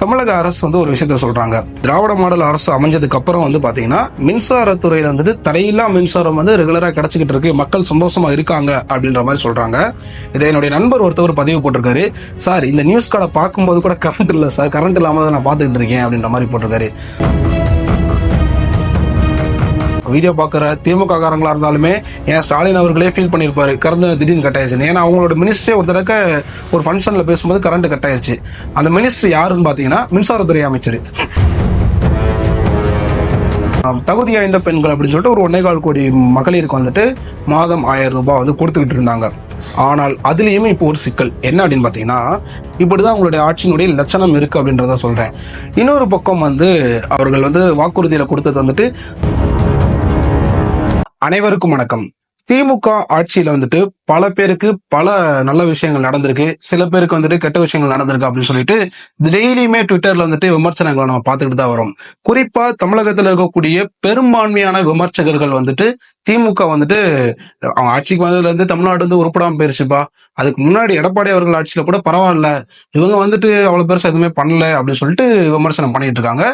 தமிழக அரசு வந்து ஒரு விஷயத்த சொல்றாங்க. திராவிட மாடல் அரசு அமைஞ்சதுக்கு அப்புறம் வந்து பாத்தீங்கன்னா மின்சாரத்துறையில வந்துட்டு தடையில்லா மின்சாரம் வந்து ரெகுலரா கிடைச்சிக்கிட்டு இருக்கு. மக்கள் சந்தோஷமா இருக்காங்க அப்படின்ற மாதிரி சொல்றாங்க. இதை என்னுடைய நண்பர் ஒருத்தவர் பதிவு போட்டிருக்காரு. சார் இந்த நியூஸ் கார்டை பார்க்கும்போது கூட கரண்ட் இல்லை சார். கரண்ட் இல்லாம தான் நான் பார்த்துக்கிட்டு இருக்கேன் அப்படின்ற மாதிரி போட்டிருக்காரு. வீடியோ பார்க்குற திமுக காரங்களாக இருந்தாலுமே ஏன் ஸ்டாலின் அவர்களே ஃபீல் பண்ணியிருப்பாரு. கரண்ட் திடீர்னு கட் ஆயிடுச்சு ஏன்னா அவங்களோட மினிஸ்ட்ரே ஒரு தடவை ஒரு ஃபங்க்ஷனில் பேசும்போது கரண்ட் கட் ஆயிடுச்சு அந்த மினிஸ்டர் யாருன்னு பார்த்தீங்கன்னா மின்சாரத்துறை அமைச்சர். தகுதி வாய்ந்த பெண்கள் அப்படின்னு சொல்லிட்டு ஒரு ஒன்னேகால் கோடி மகளிருக்கு வந்துட்டு மாதம் ஆயிரம் ரூபாய் வந்து கொடுத்துக்கிட்டு இருந்தாங்க. ஆனால் அதுலேயுமே இப்போ ஒரு சிக்கல். என்ன அப்படின்னு பார்த்தீங்கன்னா இப்படிதான் அவங்களுடைய ஆட்சியினுடைய லட்சணம் இருக்கு அப்படின்றத சொல்றேன். இன்னொரு பக்கம் வந்து அவர்கள் வந்து வாக்குறுதியில கொடுத்தது வந்துட்டு அனைவருக்கும் வணக்கம். திமுக ஆட்சியில வந்துட்டு பல பேருக்கு பல நல்ல விஷயங்கள் நடந்திருக்கு. சில பேருக்கு வந்துட்டு கெட்ட விஷயங்கள் நடந்திருக்கு அப்படின்னு சொல்லிட்டு டெய்லியுமே ட்விட்டர்ல வந்துட்டு விமர்சனங்களை நம்ம பார்த்துக்கிட்டு தான் வரோம். குறிப்பா தமிழகத்தில் இருக்கக்கூடிய பெரும்பான்மையான விமர்சகர்கள் வந்துட்டு திமுக வந்துட்டு அவங்க ஆட்சிக்கு வந்ததுல இருந்து தமிழ்நாடு வந்து உருப்படாம போயிருச்சுப்பா. அதுக்கு முன்னாடி எடப்பாடி அவர்கள் ஆட்சியில கூட பரவாயில்ல. இவங்க வந்துட்டு அவ்வளவு பெருசா எதுவுமே பண்ணல அப்படின்னு சொல்லிட்டு விமர்சனம் பண்ணிட்டு இருக்காங்க.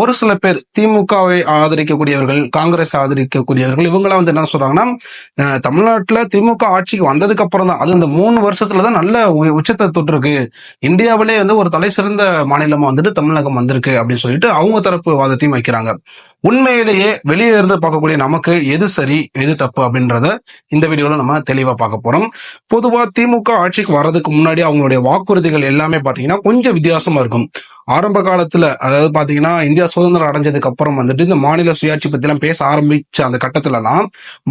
ஒரு சில பேர் திமுகவை ஆதரிக்கக்கூடியவர்கள் காங்கிரஸ் ஆதரிக்கக்கூடியவர்கள் இவங்களாம் வந்து என்ன சொல்றாங்கன்னா தமிழ்நாட்டில் தமிழ்நாட்டுல திமுக ஆட்சிக்கு வந்ததுக்கு அப்புறம் தான். அது இந்த மூணு வருஷத்துல தான் நல்ல உ- உச்சத்தை தொட்டிருக்கு. இந்தியாவிலே வந்து ஒரு தலை சிறந்த மாநிலமா வந்துட்டு தமிழகம் வந்திருக்கு அப்படின்னு சொல்லிட்டு அவங்க தரப்பு வாதத்தையும் வைக்கிறாங்க. உண்மையிலேயே வெளியே இருந்து பார்க்கக்கூடிய நமக்கு எது சரி எது தப்பு அப்படின்றத இந்த வீடியோவில் நம்ம தெளிவாக பார்க்க போகிறோம் பொதுவாக திமுக ஆட்சிக்கு வர்றதுக்கு முன்னாடி அவங்களுடைய வாக்குறுதிகள் எல்லாமே பார்த்தீங்கன்னா கொஞ்சம் வித்தியாசமாக இருக்கும். ஆரம்ப காலத்தில் அதாவது பார்த்தீங்கன்னா இந்தியா சுதந்திரம் அடைஞ்சதுக்கு அப்புறம் வந்துட்டு இந்த மாநில சுயாட்சி பற்றிலாம் பேச ஆரம்பிச்ச அந்த கட்டத்துலலாம்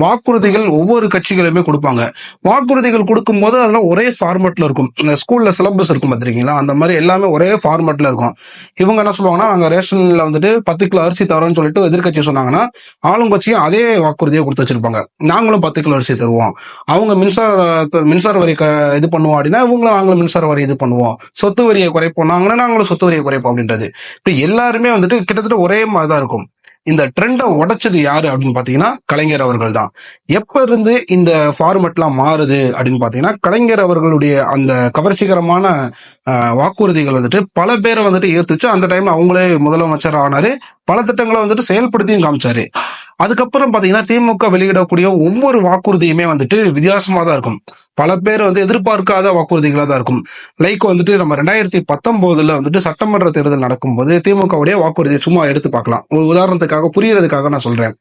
வாக்குறுதிகள் ஒவ்வொரு கட்சிகளுமே கொடுப்பாங்க. வாக்குறுதிகள் கொடுக்கும்போது அதெல்லாம் ஒரே ஃபார்மேட்டில் இருக்கும். இந்த ஸ்கூலில் சிலபஸ் இருக்கும் பார்த்துருக்கீங்களா அந்த மாதிரி எல்லாமே ஒரே ஃபார்மேட்டில் இருக்கும். இவங்க என்ன சொல்லுவாங்கன்னா நாங்கள் ரேஷனில் வந்துட்டு பத்து கிலோ அரிசி தரோம்னு சொல்லிட்டு எதிர்க்கட்சி சொன்னாங்கன்னா ஆளுங்கட்சியும் அதே வாக்குறுதியை கொடுத்து வச்சிருப்பாங்க. நாங்களும் பத்து கிலோ அரிசி தருவோம். அவங்க மின்சார மின்சார வரி இது பண்ணுவோம் அப்படின்னா இவங்களும் நாங்களும் மின்சார வரி இது பண்ணுவோம். சொத்து வரியை குறைப்போம். நாங்களும் நாங்களும் சொத்து வரியை குறைப்போம் அப்படின்றது. இப்ப எல்லாருமே வந்துட்டு கிட்டத்தட்ட ஒரே மாதிரி தான் இருக்கும். இந்த ட்ரெண்டை உடைச்சது யாரு அப்படின்னு பாத்தீங்கன்னா கலைஞர் அவர்கள் தான் எப்ப இருந்து இந்த ஃபார்மெட்லாம் மாறுது அப்படின்னு பாத்தீங்கன்னா கலைஞர் அவர்களுடைய அந்த கவர்ச்சிகரமான வாக்குறுதிகள் வந்துட்டு பல பேரை வந்துட்டு ஏத்துச்சு. அந்த டைம்ல அவங்களே முதலமைச்சர் ஆனாரு. பல திட்டங்களை வந்துட்டு செயல்படுத்தியும் காமிச்சாரு. அதுக்கப்புறம் பாத்தீங்கன்னா திமுக வெளியிடக்கூடிய ஒவ்வொரு வாக்குறுதியுமே வந்துட்டு வித்தியாசமா தான் இருக்கும். பல பேர் வந்து எதிர்பார்க்காத வாக்குறுதிகளாக தான் இருக்கும். லைக் வந்துட்டு நம்ம ரெண்டாயிரத்தி பத்தொன்பதுல வந்துட்டு சட்டமன்ற தேர்தல் நடக்கும்போது திமுகவுடைய வாக்குறுதியை சும்மா எடுத்து பார்க்கலாம். ஒரு உதாரணத்துக்காக புரியறதுக்காக நான் சொல்றேன்.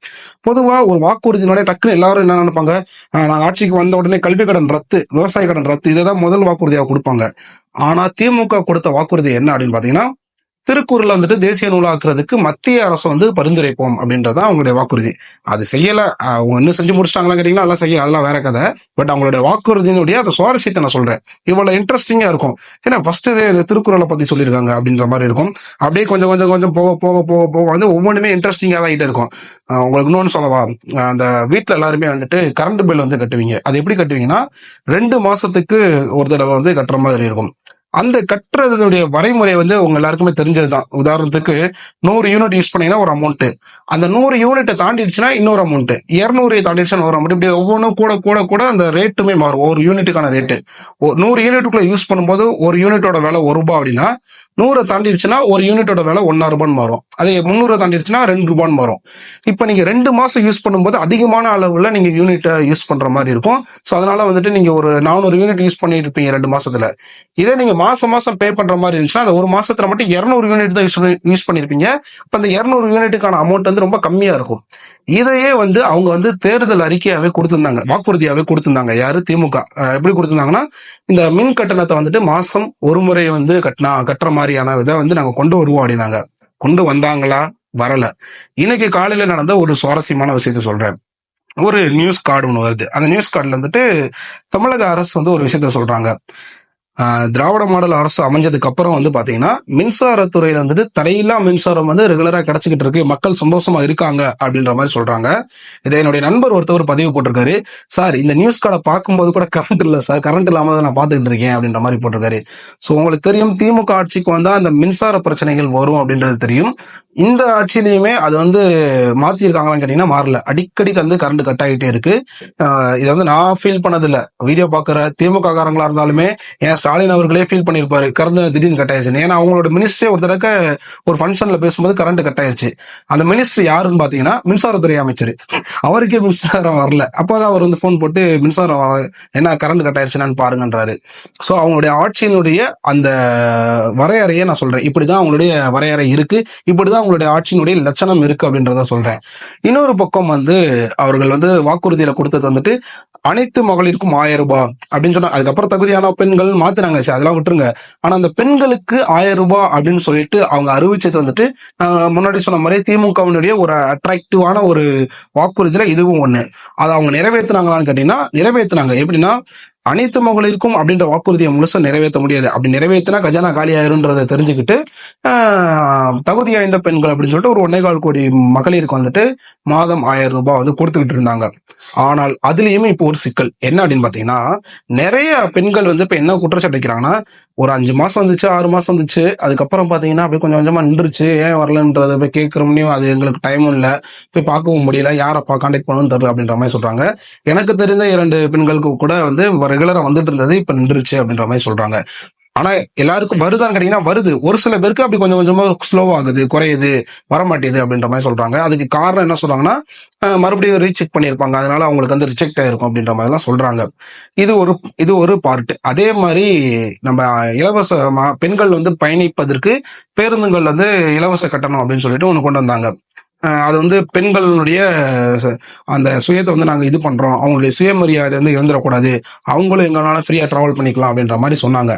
பொதுவா ஒரு வாக்குறுதினாலே டக்குன்னு எல்லாரும் என்ன நினைப்பாங்க? நான் ஆட்சிக்கு வந்த உடனே கல்வி கடன் ரத்து விவசாய கடன் ரத்து இதை தான் முதல் வாக்குறுதியாக கொடுப்பாங்க. ஆனா திமுக கொடுத்த வாக்குறுதி என்ன அப்படின்னு பாத்தீங்கன்னா திருக்குறள் வந்துட்டு தேசிய நூலாக்குறதுக்கு மத்திய அரசு வந்து பரிந்துரைப்போம் அப்படின்றதான் அவங்களுடைய வாக்குறுதி. அது செய்யல. அவங்க இன்னும் செஞ்சு முடிச்சிட்டாங்களா கேட்டீங்கன்னா அதெல்லாம் செய்ய அதெல்லாம் வேற கதை. பட் அவங்களுடைய வாக்குறுதியினுடைய அந்த சுவாரஸ்யத்தை நான் சொல்றேன். இவ்வளவு இன்ட்ரெஸ்டிங்கா இருக்கும். ஏன்னா ஃபர்ஸ்ட் இந்த திருக்குறளை பத்தி சொல்லியிருக்காங்க அப்படின்ற மாதிரி இருக்கும். அப்படியே கொஞ்சம் கொஞ்சம் கொஞ்சம் போக போக போக போக வந்து ஒவ்வொன்றுமே இன்ட்ரெஸ்டிங்காக தான் ஆகிட்டே இருக்கும். உங்களுக்கு இன்னொன்னு சொல்லவா? அந்த வீட்டில் எல்லாருமே வந்துட்டு கரண்ட் பில் வந்து கட்டுவீங்க. அது எப்படி கட்டுவீங்கன்னா ரெண்டு மாசத்துக்கு ஒரு தடவை வந்து கட்டுற மாதிரி இருக்கும். அந்த கட்டுறதுடைய வரைமுறை வந்து உங்க எல்லாருக்குமே தெரிஞ்சதுதான். உதாரணத்துக்கு நூறு யூனிட் யூஸ் பண்ணீங்கன்னா ஒரு அமௌண்ட் அந்த நூறு யூனிட்டை தாண்டிடுச்சுன்னா இன்னொரு அமௌண்ட் இரநூறு தாண்டிடுச்சுன்னா ஒரு அமௌண்ட் இப்படி ஒவ்வொன்றும் கூட கூட கூட அந்த ரேட்டுமே மாறும். ஒரு யூனிட்டுக்கான ரேட்டு நூறு யூனிட்டுக்குள்ள யூஸ் பண்ணும்போது ஒரு யூனிட்டோட விலை ஒரு ரூபாய் அப்படின்னா நூறை தாண்டிடுச்சுன்னா ஒரு யூனிட்டோட விலை ஒன்னா ரூபான்னு மாறும். அதே முந்நூறு தாண்டிடுச்சுன்னா ரெண்டு ரூபான்னு மாறும். இப்போ நீங்கள் ரெண்டு மாதம் யூஸ் பண்ணும்போது அதிகமான அளவில் நீங்கள் யூனிட்டை யூஸ் பண்ணுற மாதிரி இருக்கும். ஸோ அதனால் வந்துட்டு நீங்கள் ஒரு நானூறு யூனிட் யூஸ் பண்ணிட்டு இருப்பீங்க ரெண்டு மாதத்தில் இதே நீங்கள் மாதம் மாதம் பே பண்ணுற மாதிரி இருந்துச்சுன்னா அந்த ஒரு மாதத்தில் மட்டும் இரநூறு யூனிட் தான் யூஸ் யூஸ் பண்ணியிருப்பீங்க. இப்போ அந்த இரநூறு யூனிட்டுக்கான அமௌண்ட் வந்து ரொம்ப கம்மியாக இருக்கும். இதையே வந்து அவங்க வந்து தேர்தல் அறிக்கையாகவே கொடுத்துருந்தாங்க. வாக்குறுதியாகவே கொடுத்துருந்தாங்க. யார்? திமுக. எப்படி கொடுத்துருந்தாங்கன்னா இந்த மின் கட்டணத்தை வந்துட்டு மாதம் ஒரு முறை வந்து கட்டினா கட்டுற மாதிரி மாதிரியான இதை வந்து நாங்கள் கொண்டு வருவோம் அப்படின்னாங்க கொண்டு வந்தாங்களா? வரல. இன்னைக்கு காலையில நடந்த ஒரு சுவாரஸ்யமான விஷயத்த சொல்றேன். ஒரு நியூஸ் கார்டு ஒன்று வருது. அந்த நியூஸ் கார்டில் வந்துட்டு தமிழக அரசு வந்து ஒரு விஷயத்த சொல்றாங்க. திராவிட மாடல் அரசு அமைஞ்சதுக்கு அப்புறம் வந்து பாத்தீங்கன்னா மின்சாரத்துறையில வந்துட்டு தடையில்லா மின்சாரம் வந்து ரெகுலரா கிடைச்சிக்கிட்டு இருக்கு. மக்கள் சந்தோஷமா இருக்காங்க அப்படின்ற மாதிரி சொல்றாங்க. இதை என்னுடைய நண்பர் ஒருத்தவர் பதிவு போட்டிருக்காரு. சார் இந்த நியூஸ் கார்டை பார்க்கும்போது கூட கரண்ட் இல்ல சார். கரண்ட் இல்லாம தான் நான் பார்த்துக்கிட்டு இருக்கேன் அப்படின்ற மாதிரி போட்டிருக்காரு. ஸோ உங்களுக்கு தெரியும் திமுக ஆட்சிக்கு வந்தா அந்த மின்சார பிரச்சனைகள் வரும் அப்படின்றது தெரியும். இந்த ஆட்சியிலையுமே அது வந்து மாத்திருக்காங்களான்னு கேட்டீங்கன்னா மாறல. அடிக்கடி வந்து கரண்ட் கட் ஆகிட்டே இருக்கு. இதை வந்து நான் ஃபீல் பண்ணதில்லை. வீடியோ பார்க்குற திமுக காரங்களா இருந்தாலுமே ஏன் ஸ்டாலின் அவர்களே ஃபீல் பண்ணியிருப்பாரு கரண்ட் திடீர்னு கட் ஆயிடுச்சு ஏன்னா அவங்களோட மினிஸ்டரே ஒரு தடக்க ஒரு ஃபங்க்ஷன்ல பேசும்போது கரண்ட் கட் ஆயிடுச்சு அந்த மினிஸ்ட்ரி யாருன்னு பாத்தீங்கன்னா மின்சாரத்துறை அமைச்சர். அவருக்கே மின்சாரம் வரல. அப்போதான் அவர் வந்து ஃபோன் போட்டு மின்சாரம் என்ன கரண்ட் கட் ஆயிடுச்சுன்னு பாருங்கன்றாரு. ஸோ அவங்களுடைய ஆட்சியினுடைய அந்த வரையறையை நான் சொல்றேன். இப்படிதான் அவங்களுடைய வரையறை இருக்கு. இப்படிதான் அவங்களுடைய ஆட்சியினுடைய லட்சணம் இருக்கு அப்படின்றத சொல்றேன். இன்னொரு பக்கம் வந்து அவர்கள் வந்து வாக்குறுதியில கொடுத்தது வந்துட்டு அனைத்து மகளிருக்கும் ஆயிரம் ரூபாய் அப்படின்னு சொன்னா அதுக்கப்புறம் தகுதியான பெண்கள் மாத்தினாங்க. சரி, அதெல்லாம் விட்டுருங்க. ஆனா அந்த பெண்களுக்கு ஆயிரம் ரூபாய் அப்படின்னு சொல்லிட்டு அவங்க அறிவிச்சது வந்துட்டு ஆஹ், முன்னாடி சொன்ன மாதிரி திமுகவினுடைய ஒரு அட்ராக்டிவான ஒரு வாக்குறுதியில இதுவும் ஒண்ணு. அதை அவங்க நிறைவேத்துனாங்களான்னு கேட்டீங்கன்னா நிறைவேத்துனாங்க. எப்படின்னா அனைத்து மகளிருக்கும் அப்படின்ற வாக்குறுதியை முழுசா நிறைவேற்ற முடியாது. அப்படி நிறைவேற்றினா கஜானா காலி ஆயிருன்றதை தெரிஞ்சுக்கிட்டு ஆஹ், தகுதி வாய்ந்த பெண்கள் அப்படின்னு சொல்லிட்டு ஒரு ஒன்னே கால் கோடி மகளிருக்கு வந்துட்டு மாதம் ஆயிரம் ரூபாய் வந்து கொடுத்துக்கிட்டு இருந்தாங்க. ஆனால் அதுலயுமே இப்போ ஒரு சிக்கல். என்ன அப்படின்னு பாத்தீங்கன்னா நிறைய பெண்கள் வந்து இப்ப என்ன குற்றச்சாட்டு வைக்கிறாங்கன்னா ஒரு அஞ்சு மாசம் வந்துச்சு ஆறு மாசம் வந்துச்சு. அதுக்கப்புறம் பாத்தீங்கன்னா அப்படியே கொஞ்சம் கொஞ்சமா நின்றுச்சு. ஏன் வரலன்றத போய் கேட்கறோம்னு அது எங்களுக்கு டைமும் இல்லை. போய் பார்க்கவும் முடியல. யாரப்பா கான்டாக்ட் பண்ணணும்னு தெரியல அப்படின்ற மாதிரி சொல்றாங்க. எனக்கு தெரிந்த இரண்டு பெண்களுக்கு கூட வந்து ரெகுலரா வந்துட்டு இருந்தது இப்ப நின்றுச்சு அப்படின்ற மாதிரி சொல்றாங்க. ஆனா எல்லாருக்கும் வருதான்னு கேட்டீங்கன்னா வருது. ஒரு சில பேருக்கு அப்படி கொஞ்சம் கொஞ்சமா ஸ்லோ ஆகுது குறையுது வரமாட்டேது அப்படின்ற மாதிரி சொல்றாங்க. அதுக்கு காரணம் என்ன சொல்றாங்கன்னா மறுபடியும் ரீசெக் பண்ணியிருப்பாங்க. அதனால அவங்களுக்கு வந்து ரிஜெக்ட் ஆயிருக்கும் அப்படின்ற மாதிரி எல்லாம் சொல்றாங்க. இது ஒரு இது ஒரு பார்ட் அதே மாதிரி நம்ம இலவசமா பெண்கள் வந்து பயணிப்பதற்கு பேருந்துகள் வந்து இலவச கட்டணம் அப்படின்னு சொல்லிட்டு ஒன்று கொண்டு வந்தாங்க. அது வந்து பெண்களுடைய அந்த சுயத்தை வந்து நாங்கள் இது பண்ணுறோம் அவங்களுடைய சுயமரியாதை வந்து இழந்துடக்கூடாது. அவங்களும் எங்கனால ஃப்ரீயாக ட்ராவல் பண்ணிக்கலாம் அப்படின்ற மாதிரி சொன்னாங்க.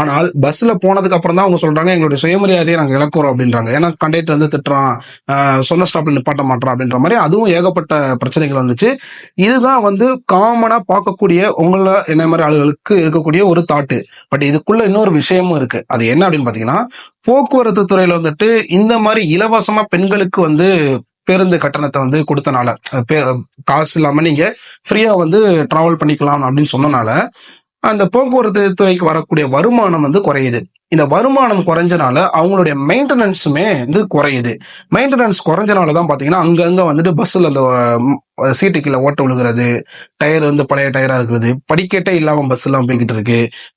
ஆனால் பஸ்ஸில் போனதுக்கு அப்புறம் தான் அவங்க சொல்கிறாங்க எங்களுடைய சுயமரியாதையை நாங்கள் இழக்கிறோம் அப்படின்றாங்க. ஏன்னா கண்டக்டர் வந்து திட்டுறான் சொன்ன ஸ்டாப்பில் நிப்பாட்ட மாட்டான் அப்படின்ற மாதிரி அதுவும் ஏகப்பட்ட பிரச்சனைகள் வந்துச்சு. இதுதான் வந்து காமனாக பார்க்கக்கூடிய உங்களை என்ன மாதிரி ஆளுகளுக்கு இருக்கக்கூடிய ஒரு தாட்டு பட் இதுக்குள்ள இன்னொரு விஷயமும் இருக்குது அது என்ன அப்படின்னு பார்த்தீங்கன்னா போக்குவரத்து துறையில வந்துட்டு இந்த மாதிரி இலவசமா பெண்களுக்கு வந்து பேருந்து கட்டணத்தை வந்து கொடுத்தனால காசு இல்லாம நீங்க ஃப்ரீயா வந்து டிராவல் பண்ணிக்கலாம் அப்படின்னு சொன்னனால அந்த போக்குவரத்து துறைக்கு வரக்கூடிய வருமானம் வந்து குறையுது. இந்த வருமானம் குறைஞ்சனால அவங்களுடைய மெயின்டெனன்ஸுமே வந்து குறையுது. மெயின்டெனன்ஸ் குறைஞ்சனால தான் பார்த்தீங்கன்னா அங்கங்க வந்துட்டு பஸ்ஸில் அந்த சீட்டு கீழே ஓட்ட விழுகிறது டயர் வந்து பழைய டயரா இருக்கிறது படிக்கட்டே இல்லாம பஸ் எல்லாம் போய்கிட்டு இருக்கு.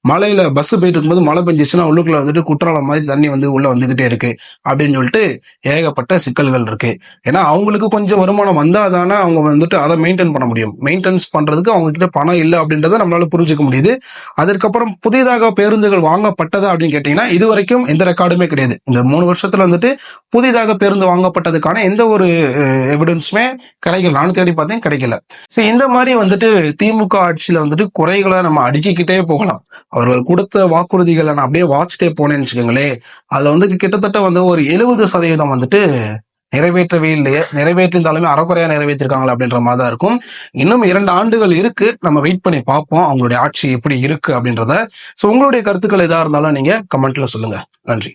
மழையில பஸ் போயிட்டு இருக்கும்போது மழை பெஞ்சிச்சுன்னா உள்ளுக்குள்ள வந்துட்டு குற்றாலம் மாதிரி தண்ணி வந்து உள்ள வந்துகிட்டே இருக்கு. அப்படின்னு சொல்லிட்டு ஏகப்பட்ட சிக்கல்கள் இருக்கு. ஏன்னா அவங்களுக்கு கொஞ்சம் வருமானம் வந்தா தானே அவங்க வந்துட்டு அதை மெயின்டைன் பண்ண முடியும். மெயின்டெனன்ஸ் பண்றதுக்கு அவங்க கிட்ட பணம் இல்லை அப்படின்றத நம்மளால புரிஞ்சுக்க முடியுது. அதற்கப்புறம் புதிதாக பேருந்துகள் வாங்கப்பட்டதா அப்படின்னு கேட்டீங்கன்னா இது வரைக்கும் எந்த ரெக்கார்டுமே கிடையாது. இந்த மூணு வருஷத்துல வந்துட்டு புதிதாக பேருந்து வாங்கப்பட்டதுக்கான எந்த ஒரு எவிடன்ஸுமே கிடைக்கல. நானும் தேடி பார்த்தேன் கிடைக்கல. சோ இந்த மாதிரி வந்துட்டு திமுக ஆட்சியில வந்துட்டு குறைகளை நம்ம அடுக்கிக்கிட்டே போகலாம். அவர்கள் கொடுத்த வாக்குறுதிகளை நான் அப்படியே வாட்சிட்டே போனேன்னு வச்சுக்கோங்களேன். அதுல வந்து கிட்டத்தட்ட வந்து ஒரு எழுபது சதவீதம் வந்துட்டு நிறைவேற்றவே இல்லையே. நிறைவேற்றிருந்தாலுமே அறக்குறையா நிறைவேற்றிருக்காங்களா அப்படின்ற மாதிரி தான் இருக்கும். இன்னும் இரண்டு ஆண்டுகள் இருக்கு. நம்ம வெயிட் பண்ணி பார்ப்போம். அவங்களுடைய ஆட்சி எப்படி இருக்கு அப்படின்றத. சோ உங்களுடைய கருத்துக்கள் எதா இருந்தாலும் நீங்க கமெண்ட்ல சொல்லுங்க. நன்றி.